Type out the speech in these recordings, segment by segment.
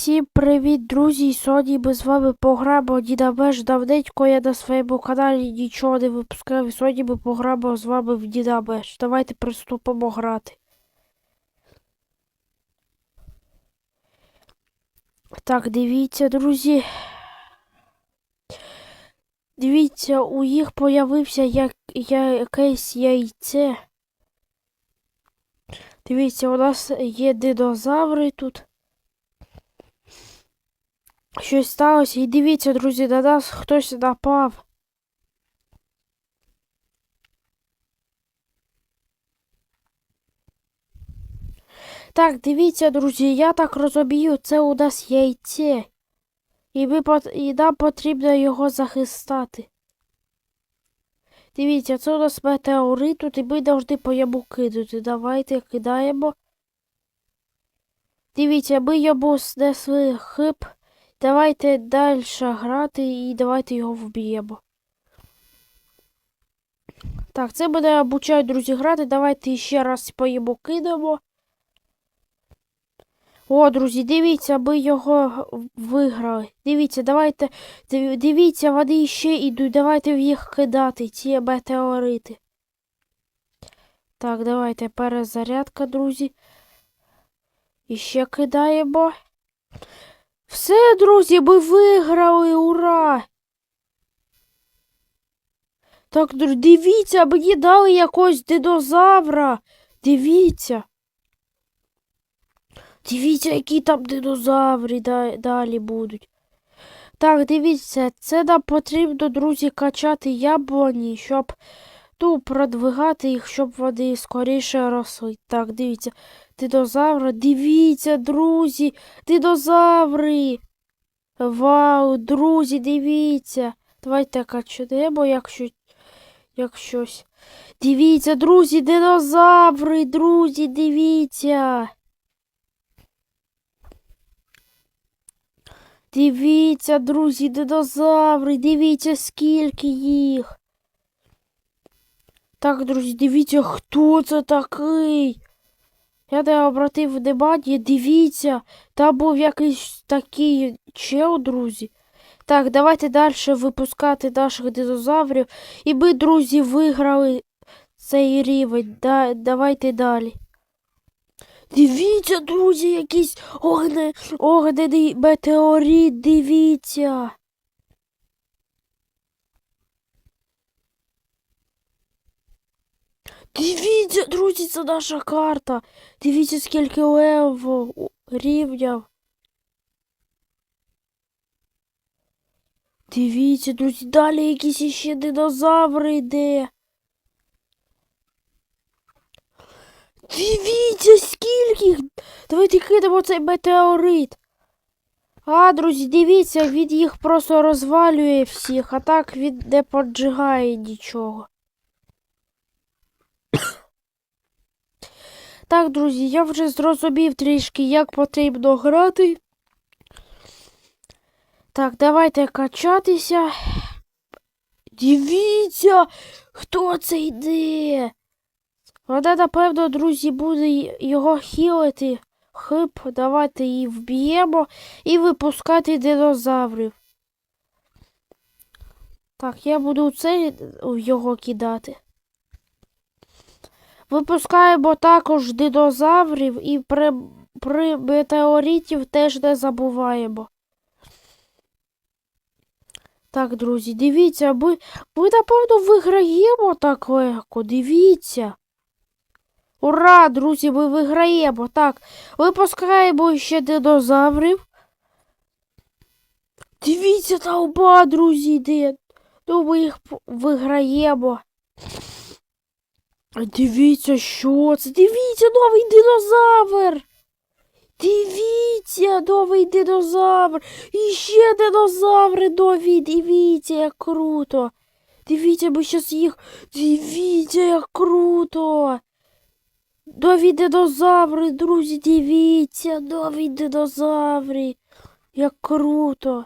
Всім привіт, друзі! Сьогодні ми з вами пограємо Діда Беш. Давненько я на своєму каналі нічого не випускав. Сьогодні ми пограємо з вами в Діда Беш. Давайте приступимо грати. Так, дивіться, друзі. Дивіться, у їх появився як, якесь яйце. Дивіться, у нас є динозаври тут. Щось сталося. І дивіться, друзі, на нас хтось напав. Так, дивіться, друзі, я так розумію, це у нас яйце. І, ми, і нам потрібно його захистати. Дивіться, це у нас метеорит тут, і ми повинні по йому кинути. Давайте кидаємо. Дивіться, ми йому снесли хип. Давайте далі грати і давайте його вб'ємо. Так, це мене обучають друзі грати. Давайте ще раз по йому кинемо. О, друзі, дивіться, ми його виграли. Дивіться, давайте. Дивіться, вони ще йдуть. Давайте в їх кидати, ці метеорити. Так, давайте перезарядка, друзі. І ще кидаємо. Все, друзі, ми виграли, ура! Так, дивіться, мені дали якогось динозавра. Дивіться. Дивіться, які там динозаври да- далі будуть. Так, дивіться, це нам потрібно, друзі, качати яблуні, щоб ну, продвигати їх, щоб вони скоріше росли. Так, дивіться, динозаври, дивіться, друзі, динозаври. Вау, друзі, дивіться. Давайте качнемо, якщо, як щось. Дивіться, друзі, динозаври, друзі, дивіться. Дивіться, друзі, динозаври, дивіться, скільки їх. Так, друзі, дивіться, хто це такий. Я не обратив внимання, дивіться, там був якийсь такий чел, друзі. Так, давайте далі випускати наших динозаврів. І ми, друзі, виграли цей рівень. Да, давайте далі. Дивіться, друзі, якийсь огне, огнений метеорит, дивіться. Дивіться, друзі, це наша карта. Дивіться, скільки лево рівнів. Дивіться, друзі, далі якісь іще динозаври йде. Дивіться, скільки їх. Давайте кинемо цей метеорит. А, друзі, дивіться, він їх просто розвалює всіх, а так він не поджигає нічого. Так, друзі, я вже зрозумів трішки, як потрібно грати. Так, давайте качатися. Дивіться, хто це йде. Вона, напевно, друзі, буде його хілити. Хип, давайте її вб'ємо і випускати динозаврів. Так, я буду це його кидати. Випускаємо також динозаврів і при, при метеоритів теж не забуваємо. Так, друзі, дивіться, ми, ми напевно виграємо так легко. Дивіться. Ура, друзі, ми виграємо. Так, випускаємо ще динозаврів. Дивіться, толпа, друзі, йде. Ну, ми їх виграємо. Дивіться, що це? Дивіться, новий динозавр. Дивіться, новий динозавр. І ще динозаври нові. Дивіться, як круто. Дивіться, ми щас їх. Дивіться, як круто. Нові динозаври, друзі, дивіться, нові динозаври. Як круто.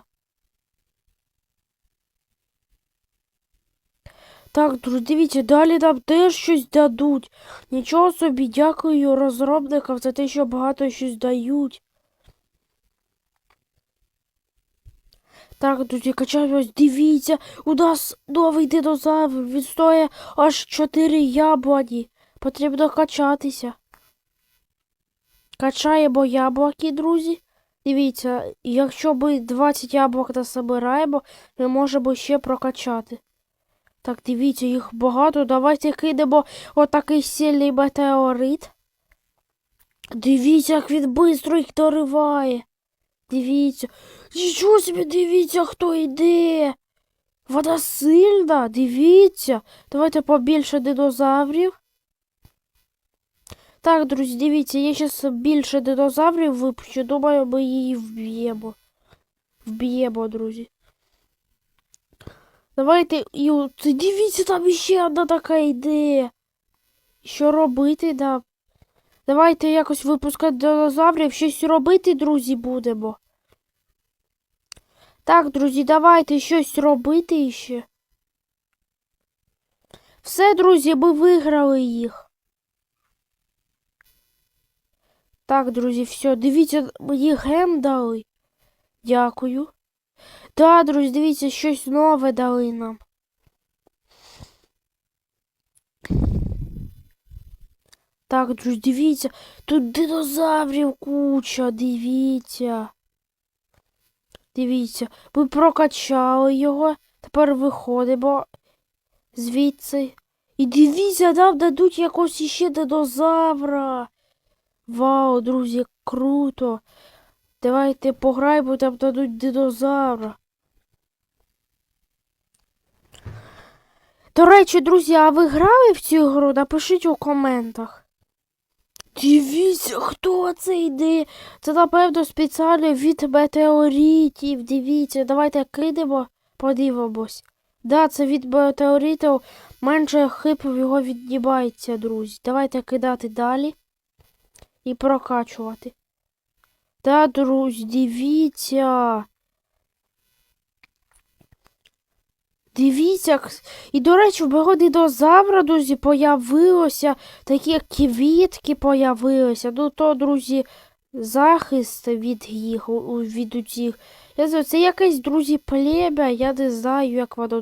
Так, друзі, дивіться, далі нам теж щось дадуть. Нічого собі, дякую розробникам за те, що багато щось дають. Так, друзі, качаємось, дивіться, у нас новий динозавр, він стоїть аж 4 яблуні. Потрібно качатися. Качаємо яблуки, друзі. Дивіться, якщо ми 20 яблук насобираємо, ми можемо ще прокачати. Так, дивіться, їх багато. Давайте кинемо отакий сильний метеорит. Дивіться, як він швидко їх дориває. Дивіться. Нічого собі, дивіться, хто йде. Вона сильна, дивіться. Давайте побільше динозаврів. Так, друзі, дивіться, я зараз більше динозаврів випущу. Думаю, ми її вб'ємо. Вб'ємо, друзі. Давайте і от, дивіться, там ще одна така йде. Що робити, да? Давайте якось випускати динозаврів, щось робити, друзі, будемо. Так, друзі, давайте щось робити ще. Все, друзі, ми виграли їх. Так, друзі, все, дивіться, мені гем дали. Дякую. Да, друзі, дивіться, щось нове дали нам. Так, друзі, дивіться, тут динозаврів куча, дивіться. Дивіться, ми прокачали його, тепер виходимо звідси. І дивіться, нам дадуть якось іще динозавра. Вау, друзі, круто. Давайте пограємо, там дадуть динозавра. До речі, друзі, а ви грали в цю гру? Напишіть у коментах. Дивіться, хто це йде. Це, напевно, спеціально від метеоритів. Дивіться, давайте кинемо, подивимось. Да, це від метеоритів менше хипів його віднімається, друзі. Давайте кидати далі і прокачувати. Да, друзі, дивіться. Дивіться, і, до речі, в мого динозавра, друзі, появилося такі квітки появилися. Ну, то, друзі, захист від їх, від усіх. Я знаю, це якесь, друзі, плем'я, я не знаю, як воно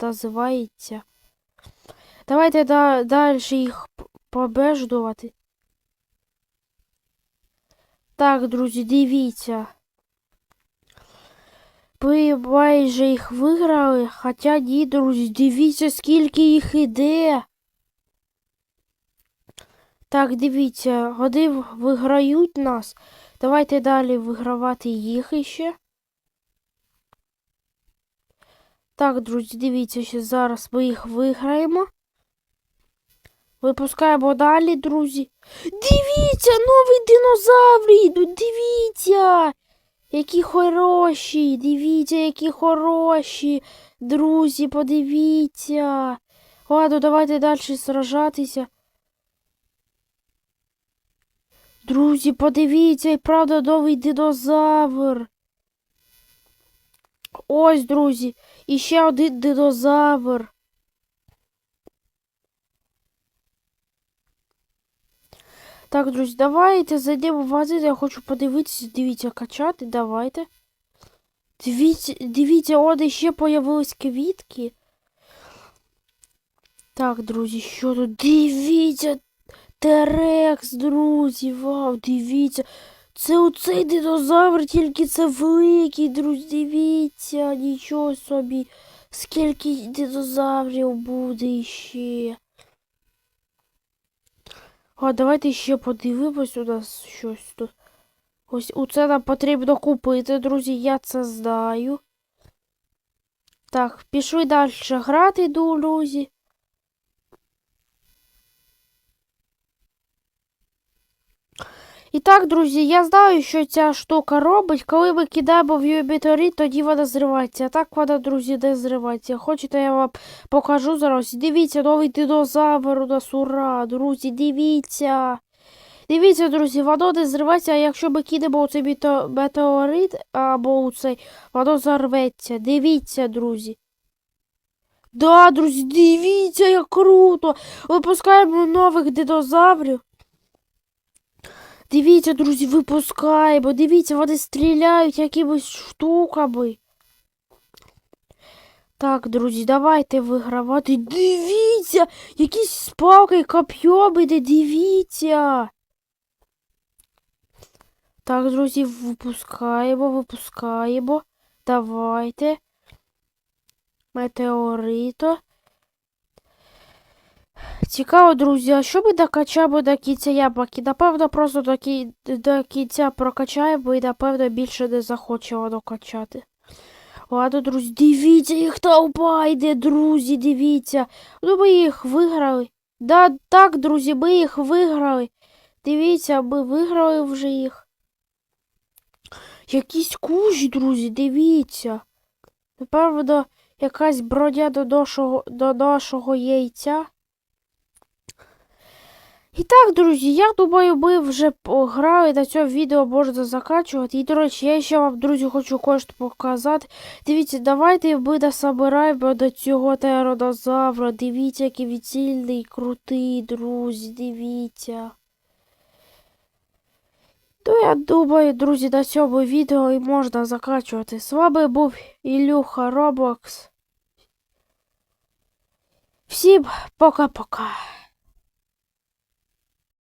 називається. Давайте да... далі їх побеждувати. Так, друзі, дивіться. Ви майже їх виграли, хоча ні, друзі, дивіться, скільки їх іде. Так, дивіться, вони виграють нас. Давайте далі вигравати їх іще. Так, друзі, дивіться, що зараз ми їх виграємо. Випускаємо далі, друзі. Дивіться, новий динозавр йдуть, дивіться. Які хороші, дивіться, які хороші. Друзі, подивіться. Ладно, давайте далі сражатися. Друзі, подивіться, і правда новий динозавр. Ось, друзі, і ще один динозавр. Так, друзі, давайте зайдемо в магазин, я хочу подивитися, дивіться, качати, давайте. Дивіться, дивіться, от ще появились квітки. Так, друзі, що тут? Дивіться, Терекс, друзі, вау, дивіться. Це оцей динозавр, тільки це великий, друзі, дивіться, нічого собі. Скільки динозаврів буде ще. А давайте ще подивимось у нас щось тут. Ось це нам потрібно купити, друзі, я це знаю. Так, пішли далі грати, друзі. І так, друзі, я знаю, що ця штука робить. Коли ми кидаємо в її тоді вона зривається. А так вона, друзі, не зривається. Хочете, я вам покажу зараз. Дивіться, новий динозавр у нас ура, друзі, дивіться. Дивіться, друзі, воно не зривається, а якщо ми кинемо у цей метеорит або у цей, воно зарветься. Дивіться, друзі. Да, друзі, дивіться, як круто. Випускаємо нових динозаврів. Дивіться, друзі, випускаємо. Дивіться, вони стріляють якимись штуками. Так, друзі, давайте вигравати. Дивіться, якісь спалки, коп'йо буде, дивіться. Так, друзі, випускаємо, випускаємо. Давайте. Метеорито. Цікаво, друзі, а що ми докачаємо до кінця яблуки? Напевно, просто до, кі... до кінця прокачаємо і, напевно, більше не захочемо докачати. Ладно, друзі, дивіться, їх толпа йде, друзі, дивіться. Ну, ми їх виграли. Да, так, друзі, ми їх виграли. Дивіться, ми виграли вже їх. Якийсь кущ, друзі, дивіться. Напевно, якась броня до нашого, до нашого яйця. І так, друзі, я думаю, ми вже пограли на цьому відео можна закачувати. І, до речі, я ще вам, друзі, хочу кое-що показати. Дивіться, давайте ми насобираємо до цього теранозавра. Дивіться, який він сильний, крутий, друзі, дивіться. То я думаю, друзі, на цьому відео і можна закачувати. З вами був Ілюха Роблокс. Всім пока-пока.